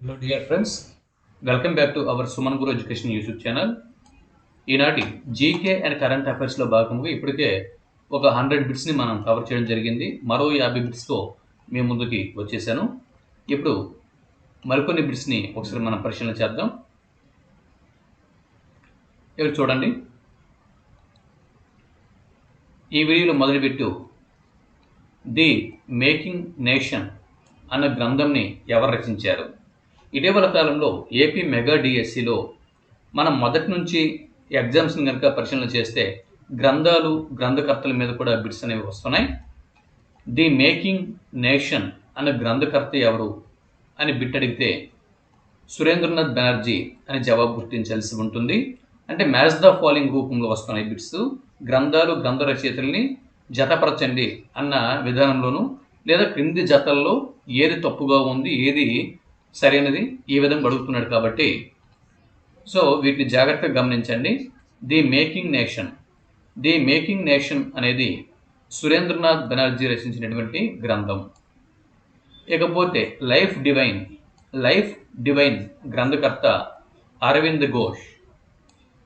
Hello dear friends welcome back to our Suman Guru education YouTube channel ఈనాటి GK and current అఫైర్స్లో భాగంగా ఇప్పటికే ఒక హండ్రెడ్ బిట్స్ని మనం కవర్ చేయడం జరిగింది. మరో యాభై బిట్స్తో మేము ముందుకి వచ్చేసాను. ఇప్పుడు మరికొన్ని బిట్స్ని ఒకసారి మనం పరిశీలన చేద్దాం. ఇక్కడ చూడండి. ఈ వీడియోలో మొదలుపెట్టు. ది మేకింగ్ నేషన్ అన్న గ్రంథంని ఎవరు రచించారు? ఇటీవల కాలంలో ఏపీ మెగా డిఎస్సిలో మనం మొదటి నుంచి ఎగ్జామ్స్ని కనుక పరిశీలన చేస్తే గ్రంథాలు గ్రంథకర్తల మీద కూడా బిట్స్ అనేవి వస్తున్నాయి. ది మేకింగ్ నేషన్ అనే గ్రంథకర్త ఎవరు అని బిట్ అడిగితే సురేంద్రనాథ్ బెనర్జీ అని జవాబు గుర్తించాల్సి ఉంటుంది. అంటే మ్యాచ్ ద ఫాలోయింగ్ రూపంలో వస్తున్నాయి బిట్స్ గ్రంథాలు గ్రంథ రచయితల్ని జతపరచండి అన్న విధానంలోను లేదా క్రింది జతల్లో ఏది తప్పుగా ఉంది ఏది సరైనది? ఈ విధంగా అడుగుతున్నాడు కాబట్టి. సో వీటిని జాగ్రత్తగా గమనించండి. The making nation. The making nation అనేది సురేంద్రనాథ్ బెనర్జీ రచించినటువంటి గ్రంథం. ఇకపోతే లైఫ్ డివైన్ లైఫ్ డివైన్ గ్రంథకర్త అరవింద్ ఘోష్.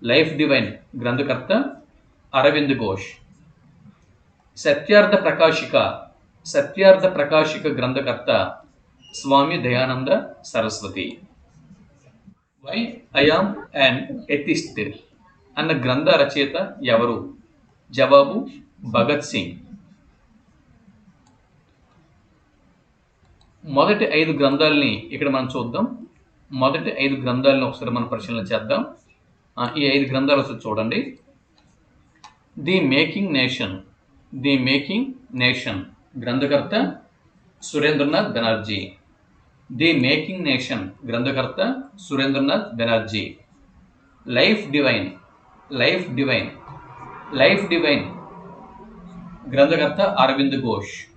లైఫ్ డివైన్ గ్రంథకర్త అరవింద్ ఘోష్. సత్యార్థ ప్రకాశిక సత్యార్థ ప్రకాశిక గ్రంథకర్త Swami Dayananda Saraswati. Why I am and atheist అన్న గ్రంథ రచయిత ఎవరు? జవాబు భగత్ సింగ్. మొదటి ఐదు గ్రంథాలని ఇక్కడ మనం చూద్దాం. మొదటి ఐదు గ్రంథాలను ఒకసారి మనం పరిశీలన చేద్దాం. ఈ ఐదు గ్రంథాలు ఒకసారి చూడండి. The making nation. The making nation. గ్రంథకర్త Surendranath Banerjee. The making nation గ్రంథకర్త Surendranath Banerjee. Life divine life divine life divine. గ్రంథకర్త Arvind Ghosh.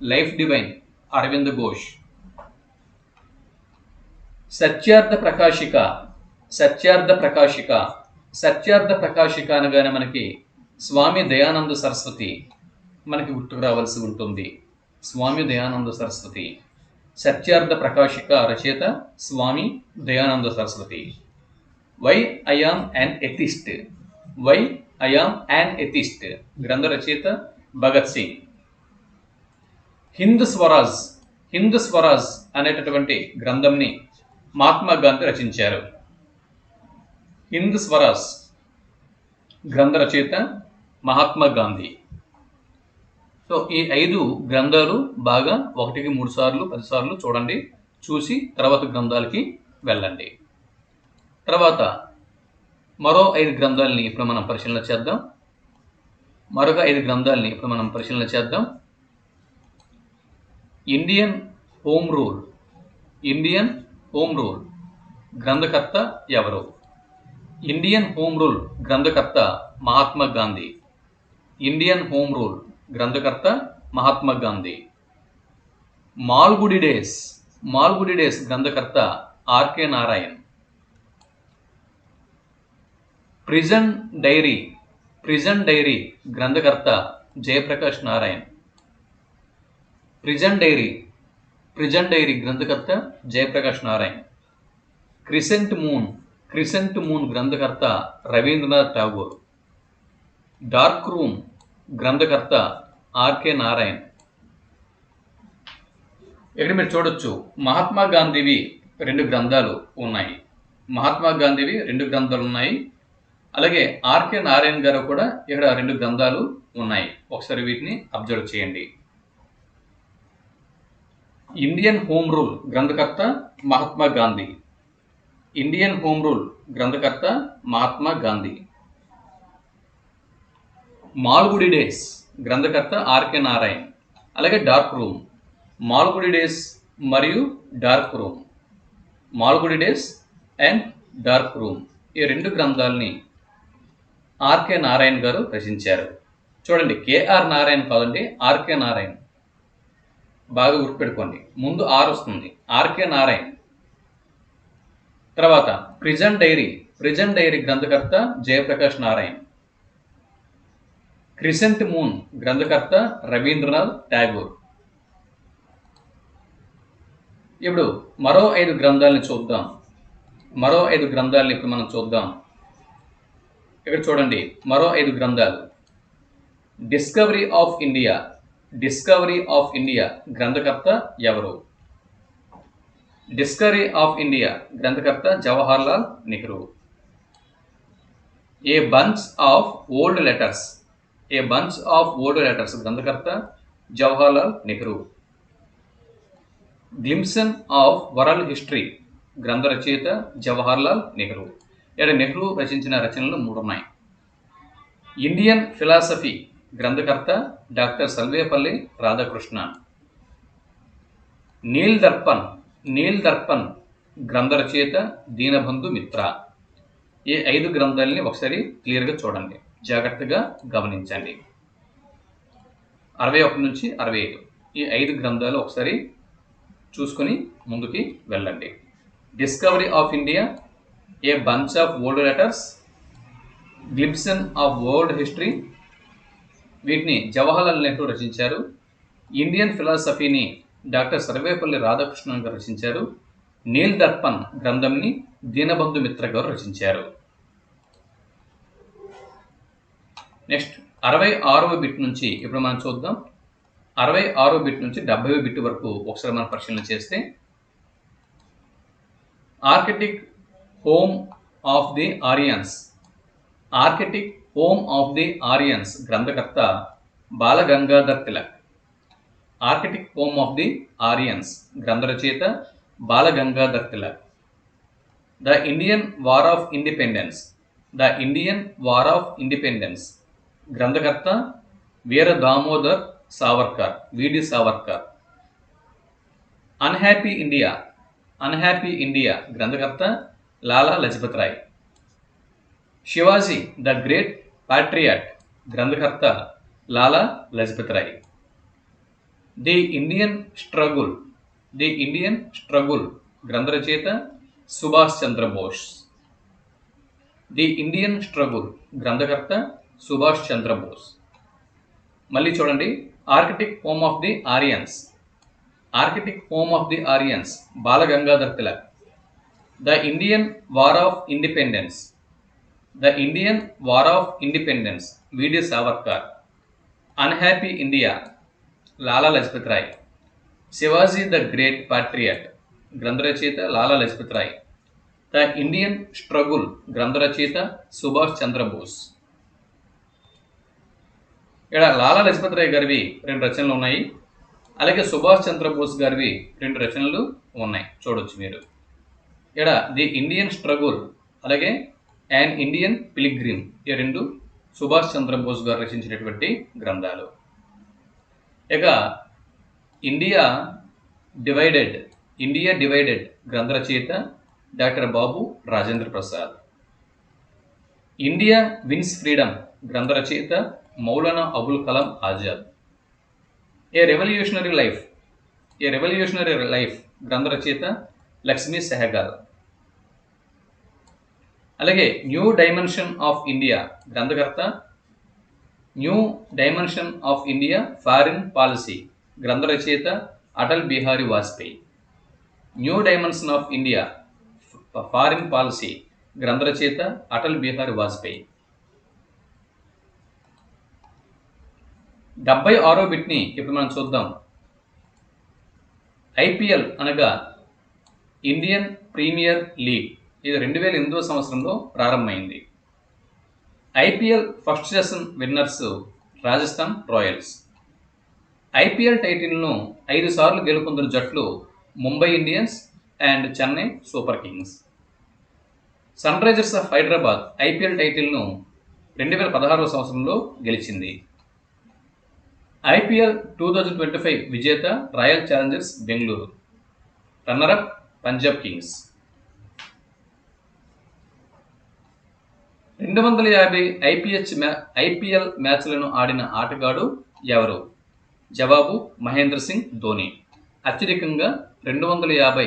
Life divine Aravind Ghosh. Satyartha Prakashika Satyartha Prakashika Satyartha Prakashika అనగానే మనకి స్వామి దయానంద సరస్వతి మనకి గుర్తుకు రావాల్సి ఉంటుంది. స్వామి దయానంద సరస్వతి. సత్యార్థ ప్రకాశిక రచయిత Swami Dayananda Saraswati. Why I am an atheist. Why I am an atheist. గ్రంథ రచయిత భగత్ సింగ్. హింద్ స్వరాజ్ హింద్ స్వరాజ్ అనేటటువంటి గ్రంథంని మహాత్మా గాంధీ రచించారు. హింద్ స్వరాజ్ గ్రంథ రచయిత మహాత్మా గాంధీ. సో ఈ ఐదు గ్రంథాలు బాగా ఒకటికి మూడు సార్లు పదిసార్లు చూడండి. చూసి తర్వాత గ్రంథాలకి వెళ్ళండి. తర్వాత మరో ఐదు గ్రంథాలని ఇప్పుడు మనం పరిశీలన చేద్దాం. మరొక ఐదు గ్రంథాలని ఇప్పుడు మనం పరిశీలన చేద్దాం. Indian home rule. Indian home rule. గ్రంథకర్త ఎవరు? Indian home rule. గ్రంథకర్త Mahatma Gandhi. Indian home rule. గ్రంథకర్త మహాత్మా గాంధీ. మాల్గుడి డేస్ మాల్గుడి డేస్ గ్రంథకర్త RK Narayan. Prison diary prison diary గ్రంథకర్త Jayaprakash Narayan. Prison diary prison diary గ్రంథకర్త Jayaprakash Narayan. Crescent moon crescent moon గ్రంథకర్త Rabindranath Tagore. Dark room గ్రంథకర్త RK Narayan. ఇక్కడ మీరు చూడొచ్చు మహాత్మా గాంధీవి రెండు గ్రంథాలు ఉన్నాయి. మహాత్మా గాంధీవి రెండు గ్రంథాలు ఉన్నాయి. అలాగే ఆర్కే నారాయణ్ గారు కూడా ఇక్కడ రెండు గ్రంథాలు ఉన్నాయి. ఒకసారి వీటిని అబ్జర్వ్ చేయండి. ఇండియన్ హోమ్ రూల్ గ్రంథకర్త Mahatma Gandhi. Indian home rule గ్రంథకర్త మహాత్మా గాంధీ. మాల్గుడి డేస్. గ్రంథకర్త ఆర్కే నారాయణ్. అలాగే డార్క్ రూమ్. మాల్గుడి డేస్ మరియు dark room. Malgudi days and dark room. ఈ రెండు గ్రంథాలని ఆర్కే నారాయణ్ గారు రచించారు. చూడండి కేఆర్ నారాయణ్ కాదండి ఆర్కే నారాయణ్. బాగా గుర్తుపెట్టుకోండి. ముందు ఆర్ వస్తుంది. ఆర్కే నారాయణ్. తర్వాత ప్రిజన్ డైరీ. ప్రిజన్ డైరీ గ్రంథకర్త జయప్రకాష్ నారాయణ్. క్రిసెంట్ మూన్ గ్రంథకర్త రవీంద్రనాథ్ ఠాగూర్ ఇప్పుడు మరో ఐదు గ్రంథాలని చూద్దాం. మరో ఐదు గ్రంథాలని ఇప్పుడు మనం చూద్దాం. ఇక్కడ చూడండి మరో ఐదు గ్రంథాలు. Discovery of India discovery of India గ్రంథకర్త ఎవరు? డిస్కవరీ ఆఫ్ ఇండియా గ్రంథకర్త Jawaharlal Nehru a bunch of old letters a bunch of old letters గ్రంథకర్త Jawaharlal Nehru glimpses of world history గ్రంథ రచయిత జవహర్లాల్ నెహ్రూ ఇక్కడ నెహ్రూ రచించిన రచనలు మూడు ఉన్నాయి ఇండియన్ ఫిలాసఫీ గ్రంథకర్త డాక్టర్ సల్వేపల్లి రాధాకృష్ణ నీల్ దర్పణ్ నీల్ దర్పణ్ గ్రంథ రచయిత దీనబంధు మిత్ర ఈ ఐదు గ్రంథాలని ఒకసారి క్లియర్గా చూడండి. జాగ్రత్తగా గమనించండి. అరవై ఒకటి నుంచి అరవై ఐదు. ఈ ఐదు గ్రంథాలు ఒకసారి చూసుకొని ముందుకి వెళ్ళండి. Discovery of India a bunch of old letters glimpses of world history వీటిని జవహర్లాల్ నెహ్రూ రచించారు. ఇండియన్ ఫిలాసఫీని డాక్టర్ సర్వేపల్లి రాధాకృష్ణన్ గారు రచించారు. నీల్ దర్పణ్ గ్రంథంని దీనబంధు మిత్ర గారు రచించారు. నెక్స్ట్ అరవై ఆరవ బిట్ నుంచి ఇప్పుడు మనం చూద్దాం. అరవై ఆరో బిట్ నుంచి డెబ్బై బిట్ వరకు ఒకసారి మనం పరిశీలన చేస్తే Arctic home of the Aryans. Arctic home of the Aryans గ్రంథకర్త Balagangadhar Tilak. Arctic home of the Aryans గ్రంథ రచయిత Balagangadhar Tilak. The Indian war of independence. The Indian war of independence. గ్రంథకర్త Veer Damodar Savarkar V D Savarkar unhappy India unhappy India గ్రంథకర్త Lala Lajpat Rai Shivaji the great patriot గ్రంథకర్త Lala Lajpat Rai the Indian struggle the Indian struggle గ్రంథ రచయిత Subhash Chandrabose the Indian struggle గ్రంథకర్త సుభాష్ చంద్రబోస్ మళ్ళీ చూడండి. Arctic home of the Aryans Arctic home of the Aryans Balagangadhar Tilak. The Indian war of independence the Indian war of independence V D Savarkar unhappy India Lala Lajpat Rai Shivaji the great patriot గ్రంథ రచయిత Lala Lajpat Rai the Indian struggle గ్రంథ రచయిత సుభాష్ చంద్రబోస్ ఇక్కడ లాలా లజపత్ రాయ్ గారివి రెండు రచనలు ఉన్నాయి. అలాగే సుభాష్ చంద్రబోస్ గారివి రెండు రచనలు ఉన్నాయి. చూడొచ్చు మీరు. ఇక్కడ ది ఇండియన్ స్ట్రగుల్ అలాగే యాన్ ఇండియన్ పిలిగ్రిమ్ ఈ రెండు సుభాష్ చంద్రబోస్ గారు రచించినటువంటి గ్రంథాలు. ఇక India divided India divided గ్రంథరచయిత doctor Babu Rajendra Prasad. India wins freedom గ్రంథరచయిత Maulana Abul Kalam Azad. A revolutionary life a revolutionary life గ్రంథ రచయిత లక్ష్మీ సెహగాల్. అలాగే న్యూ డైమెన్షన్ ఆఫ్ ఇండియా గ్రంథకర్త new dimension of India foreign policy గ్రంథ రచయిత Atal Bihari Vajpayee. New dimension of India foreign policy గ్రంథరచయిత Atal Bihari Vajpayee. డెబ్బై ఆరో బిట్ని ఇప్పుడు మనం చూద్దాం. ఐపీఎల్ అనగా ఇండియన్ ప్రీమియర్ లీగ్. ఇది రెండు వేల ఎనిమిదో సంవత్సరంలో ప్రారంభమైంది. IPL first session winners Rajasthan Royals. IPL టైటిల్ను ఐదు సార్లు గెలుపొందిన జట్లు Mumbai Indians and Chennai Super Kings. Sunrisers of Hyderabad IPL టైటిల్ను రెండు వేల పదహారవ సంవత్సరంలో గెలిచింది. IPL two thousand twenty five విజేత Royal Challengers Bengaluru. Runner up Punjab Kings రెండు వందల యాభై ఐపీహెచ్ మ్యా ఐపీఎల్ మ్యాచ్లను ఆడిన ఆటగాడు ఎవరు? జవాబు మహేంద్ర సింగ్ ధోని. అత్యధికంగా రెండు వందల యాభై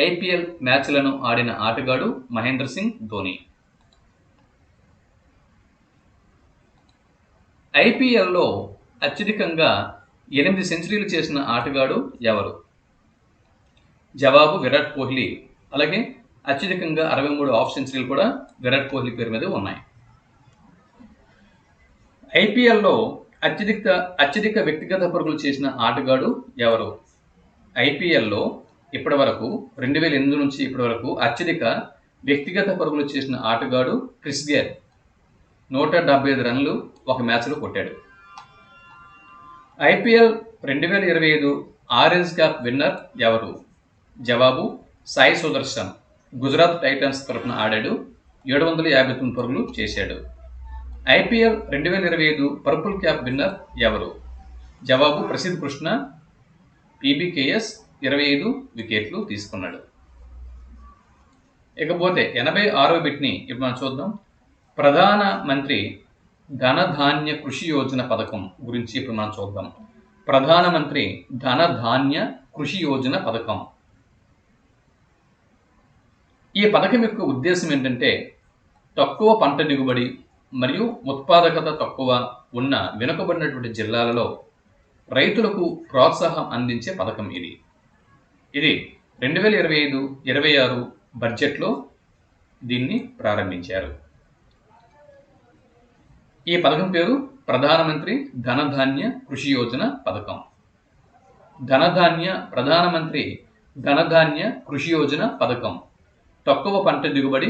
ఐపీఎల్ మ్యాచ్లను ఆడిన ఆటగాడు మహేంద్ర సింగ్ ధోని. ఐపీఎల్లో అత్యధికంగా ఎనిమిది సెంచరీలు చేసిన ఆటగాడు ఎవరు? జవాబు విరాట్ కోహ్లీ. అలాగే అత్యధికంగా అరవై మూడు హాఫ్ సెంచరీలు కూడా విరాట్ కోహ్లీ పేరు మీద ఉన్నాయి. ఐపీఎల్లో అత్యధిక అత్యధిక వ్యక్తిగత పరుగులు చేసిన ఆటగాడు ఎవరు? ఐపీఎల్లో ఇప్పటి వరకు రెండు వేల ఎనిమిది నుంచి ఇప్పటి వరకు అత్యధిక వ్యక్తిగత పరుగులు చేసిన ఆటగాడు క్రిస్ గేర్. నూట డెబ్బై ఐదు రన్లు ఒక మ్యాచ్లో కొట్టాడు. ఐపీఎల్ రెండు వేల ఇరవై ఐదు ఆరెంజ్ క్యాప్ విన్నర్ ఎవరు? జవాబు సాయి సుదర్శన్. గుజరాత్ టైటన్స్ తరఫున ఆడాడు. ఏడు వందల యాభై తొమ్మిది పరుగులు చేశాడు. ఐపీఎల్ రెండు వేల ఇరవై ఐదు పర్పుల్ క్యాప్ విన్నర్ ఎవరు? జవాబు ప్రసిద్ధ్ కృష్ణ. పీబీకేఎస్ ఇరవై ఐదు వికెట్లు తీసుకున్నాడు. ఇకపోతే ఎనభై ఆరో బిట్ని ఇప్పుడు మనం చూద్దాం. ప్రధాన మంత్రి ధనధాన్య కృషి యోజన పథకం గురించి ఇప్పుడు మనం చూద్దాం. ప్రధానమంత్రి ధనధాన్య కృషి యోజన పథకం. ఈ పథకం యొక్క ఉద్దేశం ఏంటంటే తక్కువ పంట దిగుబడి మరియు ఉత్పాదకత తక్కువ ఉన్న వెనుకబడినటువంటి జిల్లాలలో రైతులకు ప్రోత్సాహం అందించే పథకం ఇది. ఇది రెండు వేల ఇరవై ఐదు ఇరవై ఆరు బడ్జెట్లో దీన్ని ప్రారంభించారు. ఈ పథకం పేరు ప్రధానమంత్రి ధనధాన్య కృషి యోజన పథకం. ధనధాన్య ప్రధానమంత్రి ధనధాన్య కృషి యోజన పథకం. తక్కువ పంట దిగుబడి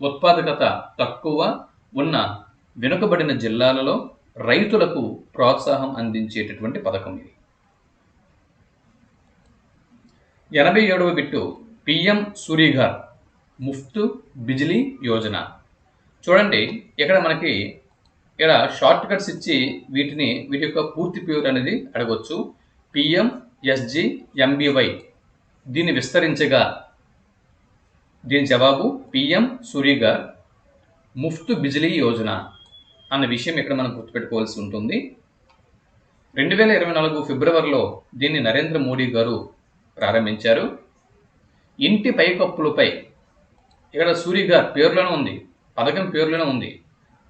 ఉత్పాదకత తక్కువ ఉన్న వెనుకబడిన జిల్లాలలో రైతులకు ప్రోత్సాహం అందించేటటువంటి పథకం ఇది. ఎనభై ఏడవ బిట్టు పిఎం సూరిఘర్ ముఫ్తు బిజిలీ యోజన. చూడండి ఇక్కడ మనకి ఇక్కడ షార్ట్ కట్స్ ఇచ్చి వీటిని వీటి యొక్క పూర్తి పేరు అనేది అడగవచ్చు పిఎం ఎస్జి ఎంబీవై దీన్ని విస్తరించగా. దీని జవాబు పిఎం సూరిఘర్ ముఫ్తు బిజిలీ యోజన అన్న విషయం ఇక్కడ మనం గుర్తుపెట్టుకోవాల్సి ఉంటుంది. రెండు వేల ఇరవై నాలుగు ఫిబ్రవరిలో దీన్ని నరేంద్ర మోడీ గారు ప్రారంభించారు. ఇంటి పైకప్పులపై ఇక్కడ సూరిఘర్ పేరులోనే ఉంది పథకం పేర్లోనే ఉంది.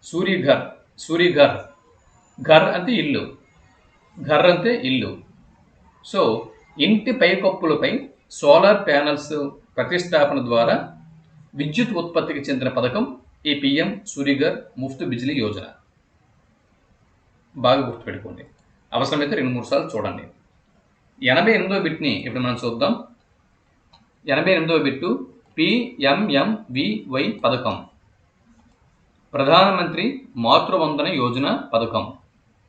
సూరిఘర్ సూరిఘర్ ఘర్. అంటే ఇల్లు. ఘర్ అంటే ఇల్లు. సో ఇంటి పైకప్పులపై సోలార్ ప్యానల్స్ ప్రతిష్టాపన ద్వారా విద్యుత్ ఉత్పత్తికి చెందిన పథకం ఈ పిఎం సూరిఘర్ ముఫ్త్ బిజిలీ యోజన. బాగా గుర్తుపెట్టుకోండి. అవసరమైతే రెండు మూడు సార్లు చూడండి. ఎనభై ఎనిమిదో బిట్ని ఇప్పుడు మనం చూద్దాం. ఎనభై ఎనిమిదో బిట్టు పిఎంఎంవివై పథకం. ప్రధానమంత్రి మాతృవందన యోజన పథకం.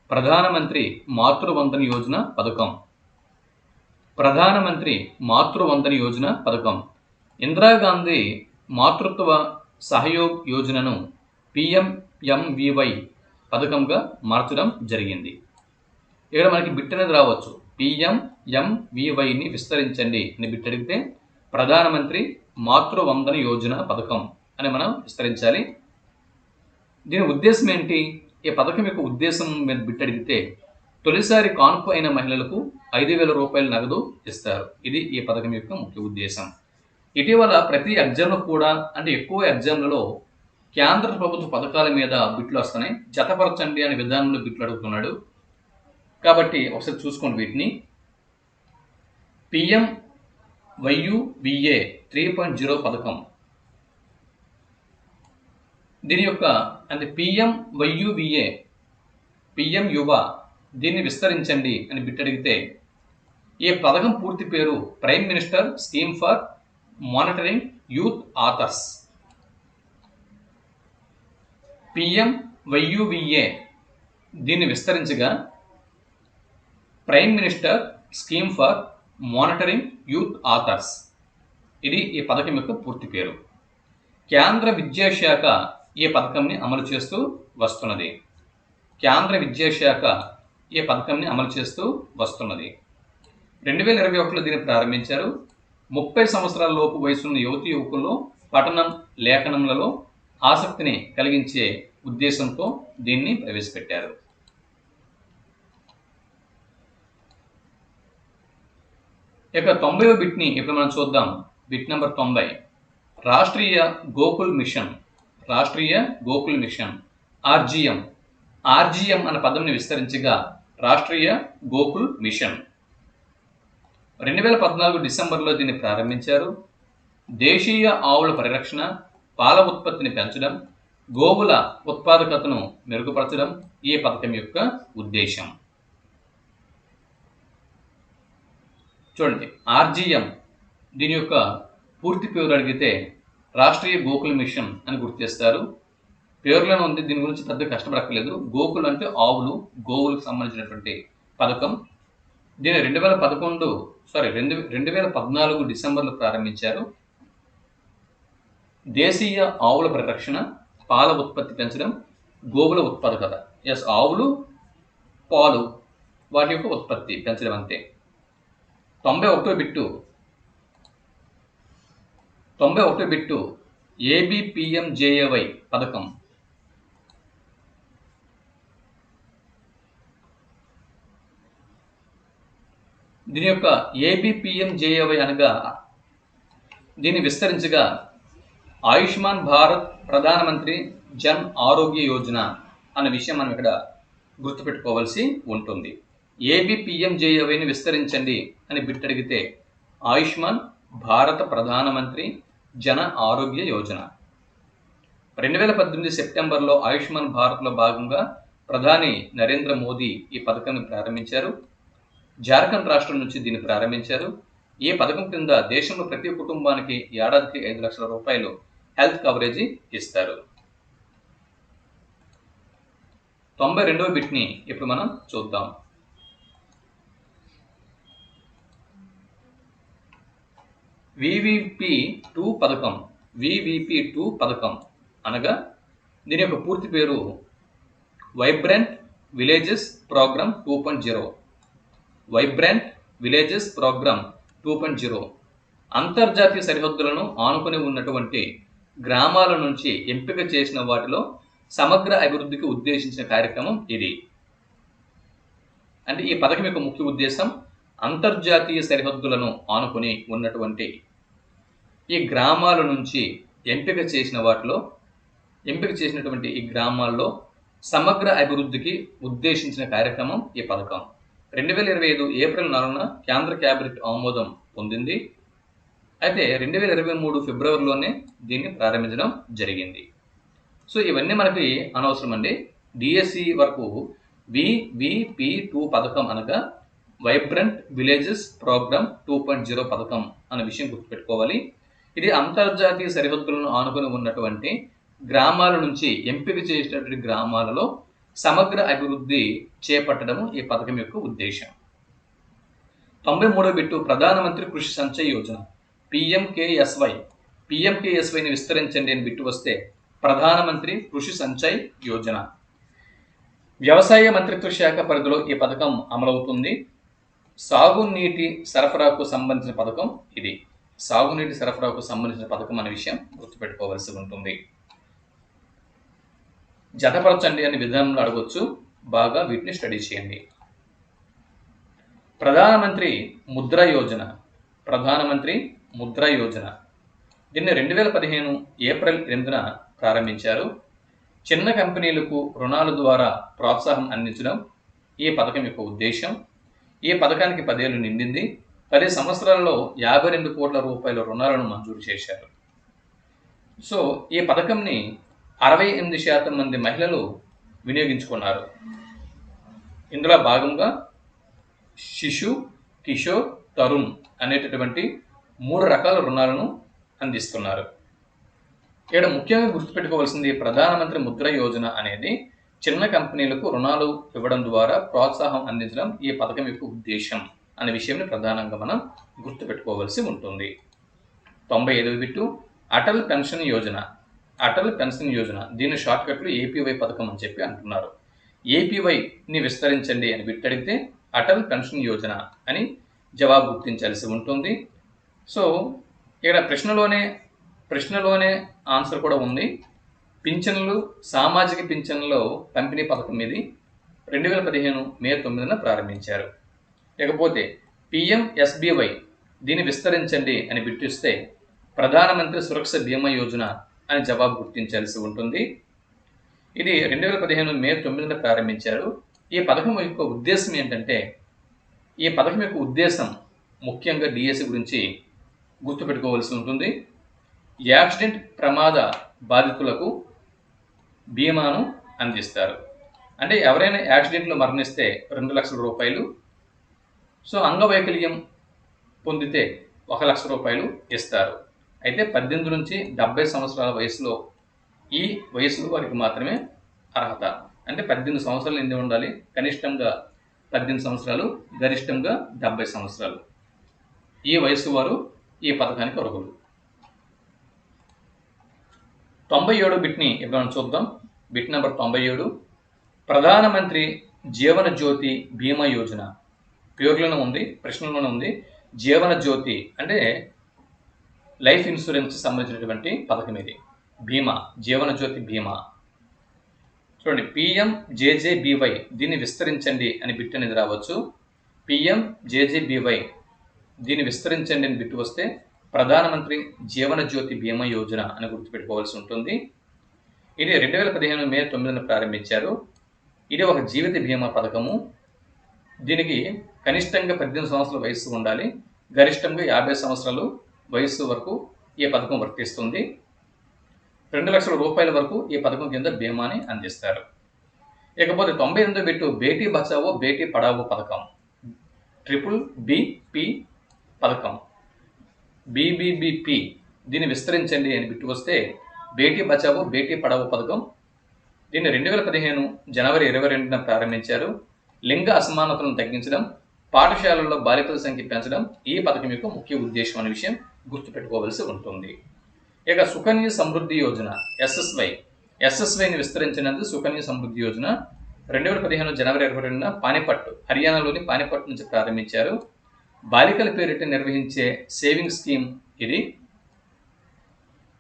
ప్రధానమంత్రి మాతృవందన యోజన పథకం. ప్రధానమంత్రి మాతృవందన యోజన పథకం. ఇందిరాగాంధీ మాతృత్వ సహయోగ్ యోజనను పిఎంఎంవివై పథకంగా మార్చడం జరిగింది. ఇక్కడ మనకి బిట్టనేది రావచ్చు. పిఎంఎంవివైని విస్తరించండి అని బిట్టడిగితే ప్రధానమంత్రి మాతృవందన యోజన పథకం అని మనం విస్తరించాలి. దీని ఉద్దేశం ఏంటి? ఈ పథకం యొక్క ఉద్దేశం మీద బిట్టడిగితే తొలిసారి కాన్పు అయిన మహిళలకు ఐదు వేల రూపాయల నగదు ఇస్తారు. ఇది ఈ పథకం యొక్క ముఖ్య ఉద్దేశం. ఇటీవల ప్రతి ఎగ్జామ్లో కూడా అంటే ఎక్కువ ఎగ్జామ్లలో కేంద్ర ప్రభుత్వ పథకాల మీద బిట్లు వస్తున్నాయి. జతపరచండి అనే విధానంలో బిట్లు అడుగుతున్నాడు. కాబట్టి ఒకసారి చూసుకోండి వీటిని. PM Y U V A three point zero పథకం. దీని యొక్క అంటే పిఎం వైయువిఏ పిఎం యువ దీన్ని విస్తరించండి అని బిట్టడిగితే ఈ పథకం పూర్తి పేరు prime minister scheme for monitoring youth authors PM Y U V A దీన్ని విస్తరించగా prime minister scheme for monitoring youth authors ఇది ఈ పథకం యొక్క పూర్తి పేరు. కేంద్ర విద్యాశాఖ ఈ పథకంని అమలు చేస్తూ వస్తున్నది. కేంద్ర విద్యాశాఖ ఈ పథకంని అమలు చేస్తూ వస్తున్నది. రెండు వేల ఇరవై ఒకటిలో దీన్ని ప్రారంభించారు. ముప్పై సంవత్సరాల లోపు వయసున్న యువతి యువకుల్లో పఠనం లేఖనములలో ఆసక్తిని కలిగించే ఉద్దేశంతో దీన్ని ప్రవేశపెట్టారు. ఇక తొంభైవ బిట్ని ఇప్పుడు మనం చూద్దాం. బిట్ నెంబర్ తొంభై. Rashtriya Gokul mission. Rashtriya Gokul mission RGM. RGM అన్న పదంని విస్తరించగా రాష్ట్రీయ గోకుల్ మిషన్. రెండు వేల పద్నాలుగు డిసెంబర్లో దీన్ని ప్రారంభించారు. దేశీయ ఆవుల పరిరక్షణ పాల ఉత్పత్తిని పెంచడం గోవుల ఉత్పాదకతను మెరుగుపరచడం ఈ పథకం యొక్క ఉద్దేశం. చూడండి ఆర్జీఎం దీని యొక్క పూర్తి పేరు అడిగితే రాష్ట్రీయ గోకుల మిషన్ అని గుర్తిస్తారు పేరులోనే ఉంది దీని గురించి పెద్ద కష్టపడక్కర్లేదు. గోకులు అంటే ఆవులు గోవులకు సంబంధించినటువంటి పథకం. దీన్ని రెండు వేల పదకొండు సారీ రెండు రెండు వేల పద్నాలుగు డిసెంబర్లో ప్రారంభించారు. దేశీయ ఆవుల పరిరక్షణ పాల ఉత్పత్తి పెంచడం గోవుల ఉత్పాదకత. ఎస్ ఆవులు పాలు వాటి యొక్క ఉత్పత్తి పెంచడం అంతే. తొంభై ఒకటో బిట్టు తొంభై ఒకటి బిట్టు ఏబిపిఎంజేఏవై పథకం. దీని యొక్క ఏబిపిఎంజేఏవై అనగా దీన్ని విస్తరించగా ఆయుష్మాన్ భారత్ ప్రధానమంత్రి జన్ ఆరోగ్య యోజన అనే విషయం మనం ఇక్కడ గుర్తుపెట్టుకోవాల్సి ఉంటుంది. ఏబిపిఎంజేఏవైని విస్తరించండి అని బిట్టడిగితే ఆయుష్మాన్ భారత ప్రధానమంత్రి జన ఆరోగ్య యోజన. రెండు వేల పద్దెనిమిది సెప్టెంబర్లో ఆయుష్మాన్ భారత్లో భాగంగా ప్రధాని నరేంద్ర మోదీ ఈ పథకాన్ని ప్రారంభించారు. జార్ఖండ్ రాష్ట్రం నుంచి దీన్ని ప్రారంభించారు. ఈ పథకం కింద దేశంలో ప్రతి కుటుంబానికి ఏడాదికి ఐదు లక్షల రూపాయలు హెల్త్ కవరేజీ ఇస్తారు. తొంభై రెండవ బిట్ని ఇప్పుడు మనం చూద్దాం. వివిపి టూ పథకం. వివిపి టూ పథకం. అనగా దీని యొక్క పూర్తి పేరు vibrant villages programme two point zero vibrant villages programme two point zero అంతర్జాతీయ సరిహద్దులను ఆనుకొని ఉన్నటువంటి గ్రామాల నుంచి ఎంపిక చేసిన వాటిలో సమగ్ర అభివృద్ధికి ఉద్దేశించిన కార్యక్రమం ఇది. అంటే ఈ పథకం యొక్క ముఖ్య ఉద్దేశం అంతర్జాతీయ సరిహద్దులను ఆనుకొని ఉన్నటువంటి ఈ గ్రామాల నుంచి ఎంపిక చేసిన వాటిలో ఎంపిక చేసినటువంటి ఈ గ్రామాల్లో సమగ్ర అభివృద్ధికి ఉద్దేశించిన కార్యక్రమం ఈ పథకం. రెండు వేల ఇరవై ఐదు ఏప్రిల్ నాలుగున కేంద్ర క్యాబినెట్ ఆమోదం పొందింది. అయితే రెండు వేల ఇరవై మూడు ఫిబ్రవరిలోనే దీన్ని ప్రారంభించడం జరిగింది. సో ఇవన్నీ మనకి అనవసరం అండి డిఎస్సి వరకు వివిపి టూ పథకం అనగా vibrant villages programme two point zero పథకం అనే విషయం గుర్తుపెట్టుకోవాలి. ఇది అంతర్జాతీయ సరిహద్దులను ఆనుకొని ఉన్నటువంటి గ్రామాల నుంచి ఎంపిక చేసినటువంటి గ్రామాలలో సమగ్ర అభివృద్ధి చేపట్టడం ఈ పథకం యొక్క ఉద్దేశం. తొంభై మూడో బిట్టు ప్రధానమంత్రి కృషి సంచయ్ యోజన. పిఎంకేఎస్వై. పిఎంకేఎస్వైని విస్తరించండి అని బిట్టు వస్తే ప్రధానమంత్రి కృషి సంచయ్ యోజన. వ్యవసాయ మంత్రిత్వ శాఖ పరిధిలో ఈ పథకం అమలవుతుంది. సాగునీటి సరఫరాకు సంబంధించిన పథకం ఇది. సాగునీటి సరఫరాకు సంబంధించిన పథకం అనే విషయం గుర్తుపెట్టుకోవలసి ఉంటుంది. జతపరచండి అనే విధానంలో అడగొచ్చు. బాగా వీటిని స్టడీ చేయండి. ప్రధానమంత్రి ముద్ర యోజన. ప్రధానమంత్రి ముద్ర యోజన. దీన్ని రెండు వేల పదిహేను ఏప్రిల్ ఎనిమిదిన ప్రారంభించారు. చిన్న కంపెనీలకు రుణాల ద్వారా ప్రోత్సాహం అందించడం ఈ పథకం యొక్క ఉద్దేశం ఈ పథకానికి పదేళ్ళు నిండింది. పది సంవత్సరాల్లో యాభై రెండు కోట్ల రూపాయల రుణాలను మంజూరు చేశారు. సో ఈ పథకంని అరవై ఎనిమిది శాతం మంది మహిళలు వినియోగించుకున్నారు. ఇందులో భాగంగా శిశు కిషోర్ తరుణ్ అనేటటువంటి మూడు రకాల రుణాలను అందిస్తున్నారు. ఇక్కడ ముఖ్యంగా గుర్తుపెట్టుకోవాల్సింది ప్రధానమంత్రి ముద్ర యోజన అనేది చిన్న కంపెనీలకు రుణాలు ఇవ్వడం ద్వారా ప్రోత్సాహం అందించడం ఈ పథకం యొక్క ఉద్దేశం. అనే విషయాన్ని ప్రధానంగా మనం గుర్తుపెట్టుకోవలసి ఉంటుంది. తొంభై ఐదవ bit Atal pension Yojana. Atal pension Yojana. దీని షార్ట్కట్లు ఏపీవై పథకం అని చెప్పి అంటున్నారు. ఏపీవైని విస్తరించండి అని బిట్ అడిగితే అటల్ పెన్షన్ యోజన అని జవాబు గుర్తించాల్సి ఉంటుంది. సో ఇక్కడ ప్రశ్నలోనే ప్రశ్నలోనే ఆన్సర్ కూడా ఉంది. పింఛన్లు సామాజిక పింఛన్లో పంపిణీ పథకం ఇది రెండు వేల పదిహేను మే తొమ్మిదిన ప్రారంభించారు. ఇకపోతే పిఎంఎస్బివై దీన్ని విస్తరించండి అని బిట్టిస్తే ప్రధానమంత్రి సురక్ష బీమా యోజన అని జవాబు గుర్తించాల్సి ఉంటుంది. ఇది రెండు వేల పదిహేను మే తొమ్మిదిన ప్రారంభించారు. ఈ పథకం యొక్క ఉద్దేశం ఏంటంటే ఈ పథకం యొక్క ఉద్దేశం ముఖ్యంగా డిఎస్సి గురించి గుర్తుపెట్టుకోవాల్సి ఉంటుంది. యాక్సిడెంట్ ప్రమాద బాధితులకు బీమాను అందిస్తారు. అంటే ఎవరైనా యాక్సిడెంట్లో మరణిస్తే రెండు లక్షల రూపాయలు సో అంగవైకల్యం పొందితే ఒక లక్ష రూపాయలు ఇస్తారు. అయితే పద్దెనిమిది నుంచి డెబ్బై సంవత్సరాల వయసులో ఈ వయసులో వారికి మాత్రమే అర్హత. అంటే పద్దెనిమిది సంవత్సరాలు ఎందుకు ఉండాలి? కనిష్టంగా పద్దెనిమిది సంవత్సరాలు గరిష్టంగా డెబ్బై సంవత్సరాలు. ఈ వయసు వారు ఈ పథకానికి అర్హులు. తొంభై ఏడు బిట్ని ఇప్పుడు చూద్దాం. బిట్ నెంబర్ తొంభై ఏడు. ప్రధానమంత్రి జీవన జ్యోతి బీమా యోజన. ప్యూర్లోనే ఉంది ప్రశ్నలోనే ఉంది. జీవన జ్యోతి అంటే లైఫ్ ఇన్సూరెన్స్ సంబంధించినటువంటి పథకం ఇది. బీమా జీవన జ్యోతి బీమా చూడండి పిఎం జేజేబీవై దీన్ని విస్తరించండి అని బిట్ అనేది రావచ్చు. పిఎం జేజేబీవై దీన్ని విస్తరించండి అని బిట్టు వస్తే ప్రధానమంత్రి జీవన జ్యోతి బీమా యోజన అని గుర్తుపెట్టుకోవాల్సి ఉంటుంది. ఇది రెండు వేల పదిహేను మే తొమ్మిదిన ప్రారంభించారు. ఇది ఒక జీవిత బీమా పథకము. దీనికి కనిష్టంగా పద్దెనిమిది సంవత్సరాల వయస్సు ఉండాలి. గరిష్టంగా యాభై సంవత్సరాలు వయస్సు వరకు ఈ పథకం వర్తిస్తుంది రెండు లక్షల రూపాయల వరకు ఈ పథకం కింద బీమాని అందిస్తారు. ఇకపోతే తొంభై ఎనిమిదో బిట్టు బేటీ బచావో బేటీ పడావో పథకం. ట్రిపుల్ బిపి పథకం. బీబీబీపి దీన్ని విస్తరించండి అని బిట్టు వస్తే బేటీ బచావో బేటీ పడావో పథకం దీన్ని రెండు వేల పదిహేను జనవరి ఇరవై రెండున ప్రారంభించారు. లింగ అసమానతలను తగ్గించడం పాఠశాలల్లో బాలికల సంఖ్య పెంచడం ఈ పథకం యొక్క ముఖ్య ఉద్దేశం అనే విషయం గుర్తుపెట్టుకోవలసి ఉంటుంది. ఇక సుకన్య సమృద్ధి యోజన ఎస్ఎస్వై. ఎస్ఎస్వైని విస్తరించినందుకు సుకన్య సమృద్ధి యోజన రెండు వేల పదిహేను జనవరి ఇరవై రెండున పానిపట్టు హర్యానాలోని పానిపట్టు నుంచి ప్రారంభించారు. బాలికల పేరిట నిర్వహించే సేవింగ్ స్కీమ్ ఇది.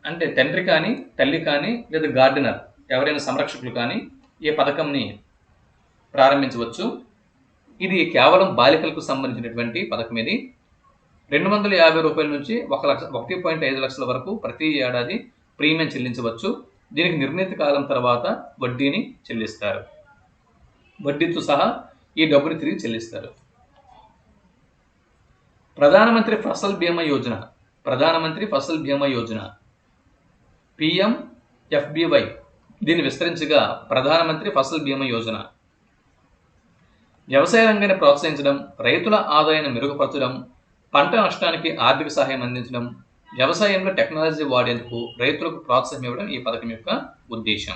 అంటే తండ్రి కానీ తల్లి కానీ లేదా గార్డెనర్ ఎవరైనా సంరక్షకులు కానీ ఈ పథకంని ప్రారంభించవచ్చు. ఇది కేవలం బాలికలకు సంబంధించినటువంటి పథకం ఇది. రెండు వందల యాభై రూపాయల నుంచి ఒక లక్ష ఒకటి పాయింట్ ఐదు లక్షల వరకు ప్రతి ఏడాది ప్రీమియం చెల్లించవచ్చు. దీనికి నిర్ణీత కాలం తర్వాత వడ్డీని చెల్లిస్తారు. వడ్డీతో సహా ఈ డబ్బుని తిరిగి చెల్లిస్తారు. ప్రధానమంత్రి ఫసల్ బీమా యోజన ప్రధానమంత్రి ఫసల్ బీమా యోజన. పిఎం ఎఫ్బివై దీన్ని విస్తరించగా ప్రధానమంత్రి ఫసల్ బీమా యోజన. వ్యవసాయ రంగాన్ని ప్రోత్సహించడం రైతుల ఆదాయాన్ని మెరుగుపరచడం పంట నష్టానికి ఆర్థిక సహాయం అందించడం వ్యవసాయంలో టెక్నాలజీ వాడేందుకు రైతులకు ప్రోత్సాహం ఇవ్వడం ఈ పథకం యొక్క ఉద్దేశం.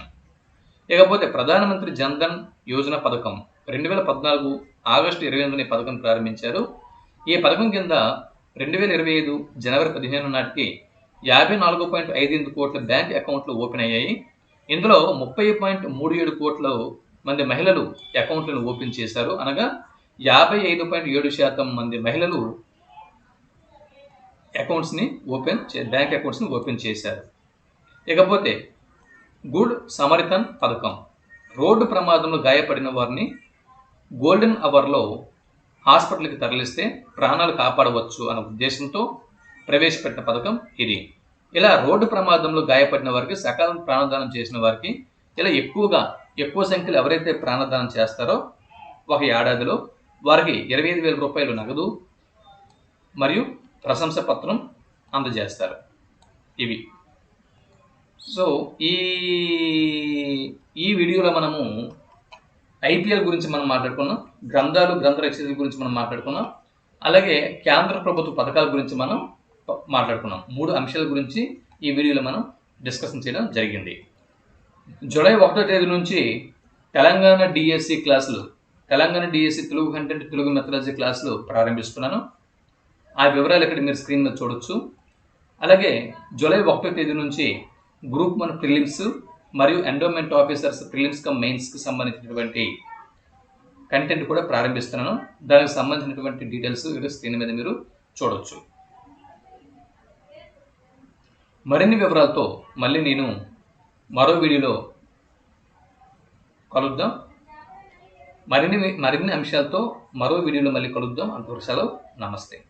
ఇకపోతే ప్రధానమంత్రి జన్ధన్ యోజన పథకం రెండు వేల పద్నాలుగు ఆగస్టు ఇరవై ఎనిమిదిని పథకం ప్రారంభించారు. ఈ పథకం కింద రెండు వేల ఇరవై ఐదు జనవరి పదిహేను నాటికి యాభై నాలుగు పాయింట్ ఐదు ఎనిమిది కోట్ల బ్యాంక్ అకౌంట్లు ఓపెన్ అయ్యాయి. ఇందులో ముప్పై పాయింట్ మూడు ఏడు కోట్ల మంది మహిళలు అకౌంట్లను ఓపెన్ చేశారు. అనగా యాభై ఐదు పాయింట్ ఏడు శాతం మంది మహిళలు అకౌంట్స్ని ఓపెన్ చే బ్యాంక్ అకౌంట్స్ని ఓపెన్ చేశారు. ఇకపోతే గుడ్ సమరితన్ పథకం. రోడ్డు ప్రమాదంలో గాయపడిన వారిని గోల్డెన్ అవర్లో హాస్పిటల్కి తరలిస్తే ప్రాణాలు కాపాడవచ్చు అన్న ఉద్దేశంతో ప్రవేశపెట్టిన పథకం ఇది. ఇలా రోడ్డు ప్రమాదంలో గాయపడిన వారికి సకాలం ప్రాణదానం చేసిన వారికి ఇలా ఎక్కువగా ఎక్కువ సంఖ్యలో ఎవరైతే ప్రాణదానం చేస్తారో ఒక ఏడాదిలో వారికి ఇరవై ఐదు వేల రూపాయలు నగదు మరియు ప్రశంస పత్రం అందజేస్తారు. ఇవి. సో ఈ ఈ వీడియోలో మనము ఐపీఎల్ గురించి మనం మాట్లాడుకున్నాం గ్రంథాలు గ్రంథ రచయితల గురించి మనం మాట్లాడుకున్నాం అలాగే కేంద్ర ప్రభుత్వ పథకాల గురించి మనం మాట్లాడుకున్నాం. మూడు అంశాల గురించి ఈ వీడియోలో మనం డిస్కషన్ చేయడం జరిగింది. జూలై ఒకటో తేదీ నుంచి తెలంగాణ డిఎస్సి క్లాసులు Telangana DSC Telugu content Telugu methodology క్లాసులు ప్రారంభిస్తున్నాను. ఆ వివరాలు ఇక్కడ మీరు స్క్రీన్ మీద చూడొచ్చు. అలాగే జూలై ఒకటో తేదీ నుంచి గ్రూప్ వన్ ప్రిలిమ్స్ మరియు ఎండోమెంట్ ఆఫీసర్స్ ప్రిలిమ్స్ కమ్ మెయిన్స్కి సంబంధించినటువంటి కంటెంట్ కూడా ప్రారంభిస్తున్నాను. దానికి సంబంధించినటువంటి డీటెయిల్స్ ఇక్కడ స్క్రీన్ మీద మీరు చూడవచ్చు మరిన్ని వివరాలతో మళ్ళీ నేను మరో వీడియోలో కలుద్దాం. మరిన్ని మరిన్ని అంశాలతో మరో వీడియోలో మళ్ళీ కలుద్దాం. అంతవరకు సెలవు. నమస్తే.